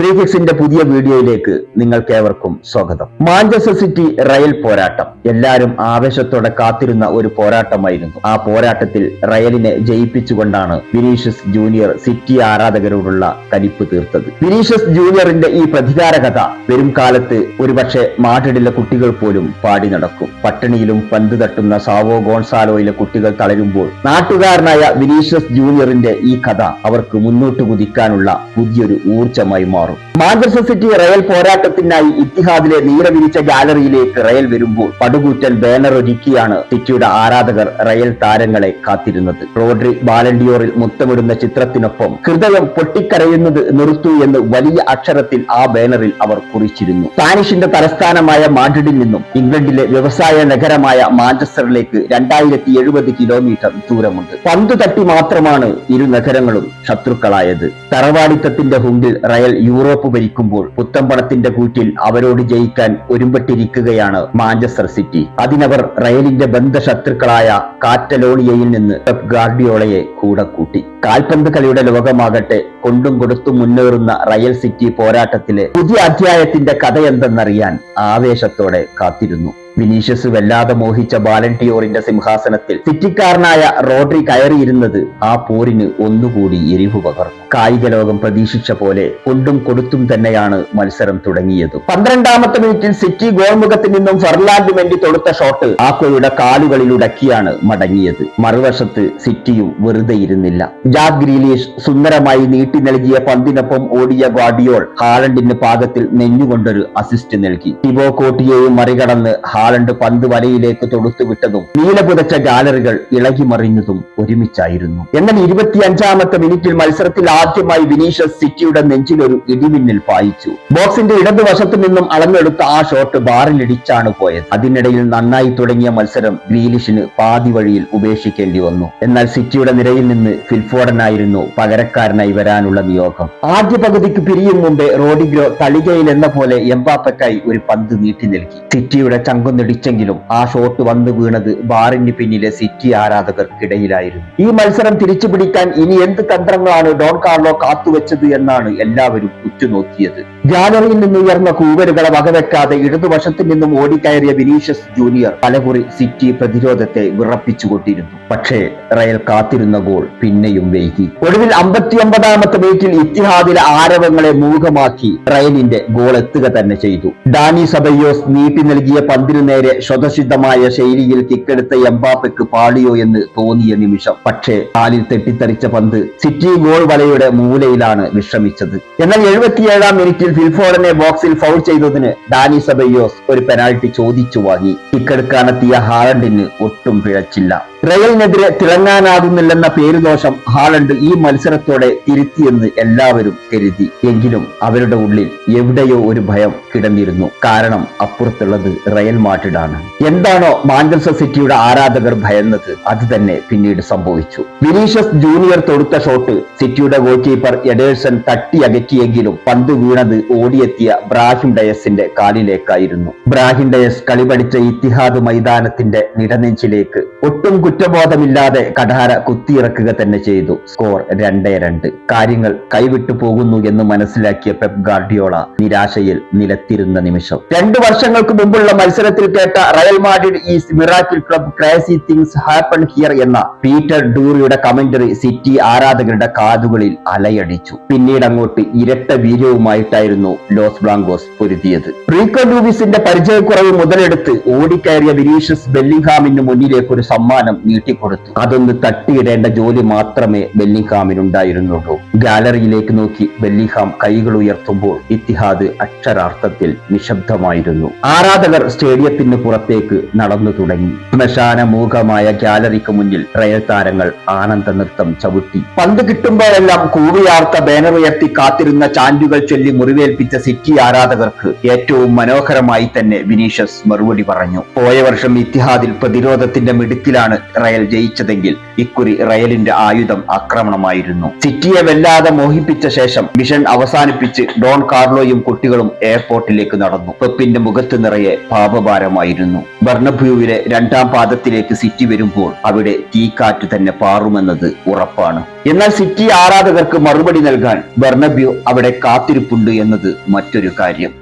ത്രീഫിക്സിന്റെ പുതിയ വീഡിയോയിലേക്ക് നിങ്ങൾക്ക് ഏവർക്കും സ്വാഗതം. മാഞ്ചസ്റ്റർ സിറ്റി റയൽ പോരാട്ടം. എല്ലാവരും ആവേശത്തോടെ കാത്തിരുന്ന ഒരു പോരാട്ടമായിരുന്നു. ആ പോരാട്ടത്തിൽ റയലിനെ ജയിപ്പിച്ചുകൊണ്ടാണ് വിനീഷ്യസ് ജൂനിയർ സിറ്റി ആരാധകരോടുള്ള കലിപ്പ് തീർത്തത്. വിനീഷ്യസ് ജൂനിയറിന്റെ ഈ പ്രതികാര കഥ വരും കാലത്ത് ഒരുപക്ഷെ മാഡ്രിഡിലെ കുട്ടികൾ പോലും പാടി നടക്കും. പട്ടിണിയിലും പന്ത് തട്ടുന്ന സാവോ ഗോൺസാലോയിലെ കുട്ടികൾ തളരുമ്പോൾ നാട്ടുകാരനായ വിനീഷ്യസ് ജൂനിയറിന്റെ ഈ കഥ അവർക്ക് മുന്നോട്ട് കുതിക്കാനുള്ള പുതിയൊരു ഊർജമായി മാറും. পারো മാഞ്ചസ്റ്റർ സിറ്റി റയൽ പോരാട്ടത്തിനായി ഇത്തിഹാദിലെ നീരവിരിച്ച ഗാലറിയിലേക്ക് റയൽ വരുമ്പോൾ പടുകൂറ്റൻ ബാനർ ഒരുക്കിയാണ് സിറ്റിയുടെ ആരാധകർ റയൽ താരങ്ങളെ കാത്തിരുന്നത്. റോഡ്രി ബാലൻഡിയോറിൽ മുത്തമിടുന്ന ചിത്രത്തിനൊപ്പം ഹൃദയം പൊട്ടിക്കരയുന്നത് നിർത്തൂ എന്ന് വലിയ അക്ഷരത്തിൽ ആ ബാനറിൽ അവർ കുറിച്ചിരുന്നു. സ്പാനിഷിന്റെ തലസ്ഥാനമായ മാഡ്രിഡിൽ നിന്നും ഇംഗ്ലണ്ടിലെ വ്യവസായ നഗരമായ മാഞ്ചസ്റ്ററിലേക്ക് രണ്ടായിരത്തി എഴുപത് കിലോമീറ്റർ ദൂരമുണ്ട്. പന്ത് തട്ടി മാത്രമാണ് ഇരു നഗരങ്ങളും ശത്രുക്കളായത്. തറവാടിത്തത്തിന്റെ ഹുണ്ടിൽ റയൽ യൂറോപ്പ് ഭരിക്കുമ്പോൾ പുത്തമ്പണത്തിന്റെ കൂറ്റിൽ അവരോട് ജയിക്കാൻ ഒരുമ്പെട്ടിരിക്കുകയാണ് മാഞ്ചസ്റ്റർ സിറ്റി. അതിനവർ റയലിന്റെ ബന്ധശത്രുക്കളായ കാറ്റലോണിയയിൽ നിന്ന് ഗാർഡിയോളയെ കൂടെ കൂട്ടി. കാൽപന്ത് കളിയുടെ ലോകമാകട്ടെ കൊണ്ടും കൊടുത്തും മുന്നേറുന്ന റയൽ സിറ്റി പോരാട്ടത്തിലെ പുതിയ അധ്യായത്തിന്റെ കഥയെന്തെന്നറിയാൻ ആവേശത്തോടെ കാത്തിരുന്നു. വിനീഷ്യസ് വല്ലാതെ മോഹിച്ച ബാലന്റിയോറിന്റെ സിംഹാസനത്തിൽ സിറ്റിക്കാരനായ റോഡ്രി കയറിയിരുന്നത് ആ പോരിന് ഒന്നുകൂടി എരിവ് പകർന്നു. കായിക ലോകം പ്രതീക്ഷിച്ച പോലെ കൊണ്ടും കൊടുത്തും തന്നെയാണ് മത്സരം തുടങ്ങിയത്. പന്ത്രണ്ടാമത്തെ മിനിറ്റിൽ സിറ്റി ഗോൾമുഖത്തിൽ നിന്നും ഫെർലാൻഡ് മെന്റി തൊടുത്ത ഷോട്ട് ആക്കോയുടെ കാലുകളിൽ ഉടക്കിയാണ് മടങ്ങിയത്. മറുവശത്ത് സിറ്റിയും വെറുതെ ഇരുന്നില്ല. ജാക്ക് ഗ്രീലീഷ് സുന്ദരമായി നീട്ടി നൽകിയ പന്തിനൊപ്പം ഓടിയ ഗാഡിയോൾ ഹാലണ്ടിന് പാകത്തിൽ നെഞ്ഞുകൊണ്ടൊരു അസിസ്റ്റ് നൽകി. ടിബോ കോട്ടിയെയും മറികടന്ന് ഹാലണ്ട് പന്ത് വലയിലേക്ക് തൊടുത്തു വിട്ടതും നീലപുതച്ച ഗാലറികൾ ഇളകി മറിഞ്ഞതും ഒരുമിച്ചായിരുന്നു. എന്നാൽ ഇരുപത്തിയഞ്ചാമത്തെ മിനിറ്റിൽ മത്സരത്തിൽ ആദ്യമായി വിനീഷ്യസ് സിറ്റിയുടെ നെഞ്ചിൽ ഒരു ഇടിമിന്നൽ പായിച്ചു. ബോക്സിന്റെ ഇടതുവശത്തു നിന്നും അളന്നെടുത്ത ആ ഷോട്ട് ബാറിലിടിച്ചാണ് പോയത്. അതിനിടയിൽ നന്നായി തുടങ്ങിയ മത്സരം ഗ്രീലിഷിന് പാതി വഴിയിൽ ഉപേക്ഷിക്കേണ്ടി വന്നു. എന്നാൽ സിറ്റിയുടെ നിരയിൽ നിന്ന് ഫിൽഫോർഡനായിരുന്നു പകരക്കാരനായി വരാനുള്ള നിയോഗം. ആദ്യ പകുതിക്ക് പിരിയും മുമ്പേ റോഡിഗ്രോ തളികയിൽ എന്ന പോലെ എംബാപ്പയ്ക്കായി ഒരു പന്ത് നീട്ടി നൽകി. സിറ്റിയുടെ ചങ്കൊന്നിടിച്ചെങ്കിലും ആ ഷോട്ട് വന്നു വീണത് ബാറിന് പിന്നിലെ സിറ്റി ആരാധകർക്കിടയിലായിരുന്നു. ഈ മത്സരം തിരിച്ചു പിടിക്കാൻ ഇനി എന്ത് തന്ത്രങ്ങളാണ് ഡോൺ കാർലോ കാത്തുവെച്ചത് എന്നാണ് എല്ലാവരും ഉറ്റുനോക്കിയത്. ഗാലറിയിൽ നിന്ന് ഉയർന്ന കൂവലുകളെ വകവെക്കാതെ ഇടതുവശത്തു നിന്നും ഓടിക്കയറിയ വിനീഷ്യസ് ജൂനിയർ പലകുറി സിറ്റി പ്രതിരോധത്തെ വിറപ്പിച്ചുകൊണ്ടിരുന്നു. പക്ഷേ റയൽ കാത്തിരുന്ന ഗോൾ പിന്നെയും വൈകി. ഒടുവിൽ അമ്പത്തിയൊമ്പതാമത്തെ മിനിറ്റിൽ ഇത്തിഹാദിലെ ആരവങ്ങളെ മൂകമാക്കി റയലിന്റെ ഗോൾ എത്തുക തന്നെ ചെയ്തു. ഡാനി സബയ്യോസ് നീട്ടി നൽകിയ പന്തിനു നേരെ സ്വതസിദ്ധമായ ശൈലിയിൽ കിക്കെടുത്ത എംബാപ്പയ്ക്ക് പാളിയോ എന്ന് തോന്നിയ നിമിഷം. പക്ഷേ കാലിൽ തെട്ടിത്തെറിച്ച പന്ത് സിറ്റി ഗോൾ വലയുടെ മൂലയിലാണ് വിശ്രമിച്ചത്. എന്നാൽ എഴുപത്തിയേഴാം മിനിറ്റിൽ ഫിൽഫോർഡിനെ ബോക്സിൽ ഫൗൾ ചെയ്തതിന് ഡാനി സബയ്യോസ് ഒരു പെനാൽറ്റി ചോദിച്ചു വാങ്ങി. ടിക്കെടുക്കാനെത്തിയ ഹാലണ്ടിന് ഒട്ടും പിഴച്ചില്ല. റയലിനെതിരെ തിളങ്ങാനാകുന്നില്ലെന്ന പേരുദോഷം ഹാളണ്ട് ഈ മത്സരത്തോടെ തിരുത്തിയെന്ന് എല്ലാവരും കരുതി. എങ്കിലും അവരുടെ ഉള്ളിൽ എവിടെയോ ഒരു ഭയം കിടന്നിരുന്നു. കാരണം അപ്പുറത്തുള്ളത് റയൽ മാട്ടിഡാണ് എന്താണോ മാഞ്ചസ്റ്റർ സിറ്റിയുടെ ആരാധകർ ഭയന്നത് അത് തന്നെ പിന്നീട് സംഭവിച്ചു. വിനീഷ്യസ് ജൂനിയർ തൊടുത്ത ഷോട്ട് സിറ്റിയുടെ ഗോൾ കീപ്പർ എഡേഴ്സൺ തട്ടിയകറ്റിയെങ്കിലും പന്ത് വീണത് ഓടിയെത്തിയ ബ്രാഹിം ഡയസിന്റെ കാലിലേക്കായിരുന്നു. ബ്രാഹിം ഡയസ് കളി പഠിച്ച ഇത്തിഹാദ് മൈതാനത്തിന്റെ നിടനെഞ്ചിലേക്ക് ഒട്ടും കുറ്റബോധമില്ലാതെ കഠാര കുത്തിയിറക്കുക തന്നെ ചെയ്തു. സ്കോർ രണ്ടേ രണ്ട്. കാര്യങ്ങൾ കൈവിട്ടു പോകുന്നു എന്ന് മനസ്സിലാക്കിയ പെപ് ഗാർഡിയോള നിരാശയിൽ നിലത്തിരുന്ന നിമിഷം. രണ്ടു വർഷങ്ങൾക്ക് മുമ്പുള്ള മത്സരത്തിൽ കേട്ട Real Madrid is miracle club crazy things happen here എന്ന പീറ്റർ ഡൂറിയുടെ കമന്ററി സിറ്റി ആരാധകരുടെ കാതുകളിൽ അലയടിച്ചു. പിന്നീട് അങ്ങോട്ട് ഇരട്ട വീര്യവുമായിട്ടായിരുന്നു ലോസ് ബ്ലാങ്കോസ് പൊരുതിയത്. റീക്കോ ലൂവിസിന്റെ പരിചയക്കുറവ് മുതലെടുത്ത് ഓടിക്കയറിയ വിനീഷ്യസ് ബെല്ലിംഗ്ഹാമിന് മുന്നിലേക്ക് ഒരു സമ്മാനം നീട്ടിക്കൊടുത്തു. അതൊന്ന് തട്ടിയിടേണ്ട ജോലി മാത്രമേ ബെല്ലിംഗ്ഹാമിനുണ്ടായിരുന്നുള്ളൂ ഗാലറിയിലേക്ക് നോക്കി ബെല്ലിഹാം കൈകൾ ഉയർത്തുമ്പോൾ ഇത്തിഹാദ് അക്ഷരാർത്ഥത്തിൽ നിശബ്ദമായിരുന്നു. ആരാധകർ സ്റ്റേഡിയത്തിന് പുറത്തേക്ക് നടന്നു തുടങ്ങി. ശ്മശാനമൂഖമായ ഗാലറിക്ക് മുന്നിൽ റയൽ താരങ്ങൾ ആനന്ദ നൃത്തം ചവിട്ടി. പന്ത് കിട്ടുമ്പോഴെല്ലാം കൂവിയാർത്ത ബാനർ ഉയർത്തി കാത്തിരുന്ന ചാൻഡുകൾ ചൊല്ലി മുറിവേൽപ്പിച്ച സിറ്റി ആരാധകർക്ക് ഏറ്റവും മനോഹരമായി തന്നെ വിനീഷ്യസ് മറുപടി പറഞ്ഞു. പോയ വർഷം ഇത്തിഹാദിൽ പ്രതിരോധത്തിന്റെ മിടുക്കിലാണ് റയൽ ജയിച്ചതെങ്കിൽ ഇക്കുറി റയലിന്റെ ആയുധം ആക്രമണമായിരുന്നു. സിറ്റിയെ വല്ലാതെ മോഹിപ്പിച്ച ശേഷം മിഷൻ അവസാനിപ്പിച്ച് ഡോൺ കാർലോയും കുട്ടികളും എയർപോർട്ടിലേക്ക് നടന്നു. പെപ്പിന്റെ മുഖത്ത് നിറയെ പാപഭാരമായിരുന്നു. ബർണഭ്യൂവിലെ രണ്ടാം പാദത്തിലേക്ക് സിറ്റി വരുമ്പോൾ അവിടെ തീക്കാറ്റ് തന്നെ പാറുമെന്നത് ഉറപ്പാണ്. എന്നാൽ സിറ്റി ആരാധകർക്ക് മറുപടി നൽകാൻ ബർണബ്യൂ അവിടെ കാത്തിരിപ്പുണ്ട് എന്നത് മറ്റൊരു കാര്യം.